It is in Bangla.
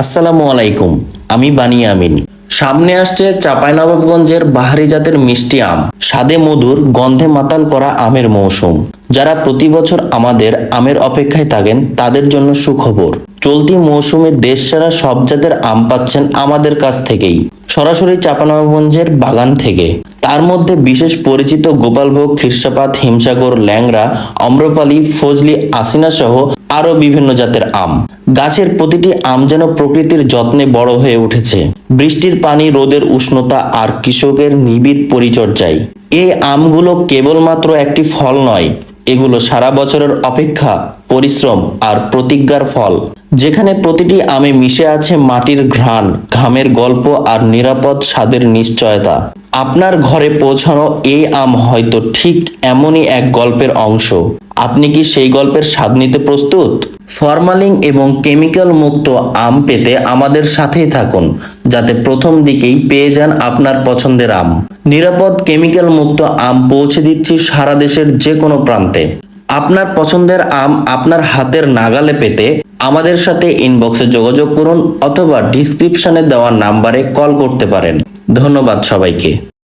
আসসালামু আলাইকুম, আমি বানি আমিন। সামনে আসছে চাঁপাইনবাবগঞ্জের বাহারি জাতের মিষ্টি আম। স্বাদে মধুর, গন্ধে মাতাল করা আমের মৌসুম। যারা প্রতি বছর আমাদের আমের অপেক্ষায় থাকেন, তাদের জন্য সুখবর। চলতি মৌসুমে দেশ সেরা সব জাতের আম পাচ্ছেন আমাদের কাছ থেকেই। সরাসরি চাঁপানবাবগঞ্জের বাগান থেকে। তার মধ্যে বিশেষ পরিচিত গোপালভোগ খিরসাপাত হিমসাগর, ল্যাংড়া, অম্রপালি, ফজলি আসিনা সহ আরও বিভিন্ন জাতের আম। গাছের প্রতিটি আম যেন প্রকৃতির যত্নে বড় হয়ে উঠেছে। বৃষ্টির পানি, রোদের উষ্ণতা আর কৃষকের নিবিড় পরিচর্যায়। এই আমগুলো কেবলমাত্র একটি ফল নয়, এগুলো সারা বছরের অপেক্ষা, পরিশ্রম আর প্রতিজ্ঞার ফল। যেখানে প্রতিটি আমে মিশে আছে মাটির ঘ্রাণ, ঘামের গল্প আর নিরাপদ স্বাদের নিশ্চয়তা। আপনার ঘরে পৌঁছানো এই আম হয়তো ঠিক এমনই এক গল্পের অংশ। আপনি কি সেই গল্পের স্বাদ নিতে প্রস্তুত? ফরমালিং এবং কেমিক্যাল মুক্ত আম পেতে আমাদের সাথেই থাকুন, যাতে প্রথম দিকেই পেয়ে যান আপনার পছন্দের আম। নিরাপদ কেমিক্যাল মুক্ত আম পৌঁছে দিচ্ছি সারা দেশের যে কোনো প্রান্তে। আপনার পছন্দের আম আপনার হাতের নাগালে পেতে আমাদের সাথে ইনবক্সে যোগাযোগ করুন অথবা ডিসক্রিপশনে দেওয়া নাম্বারে কল করতে পারেন। ধন্যবাদ সবাইকে।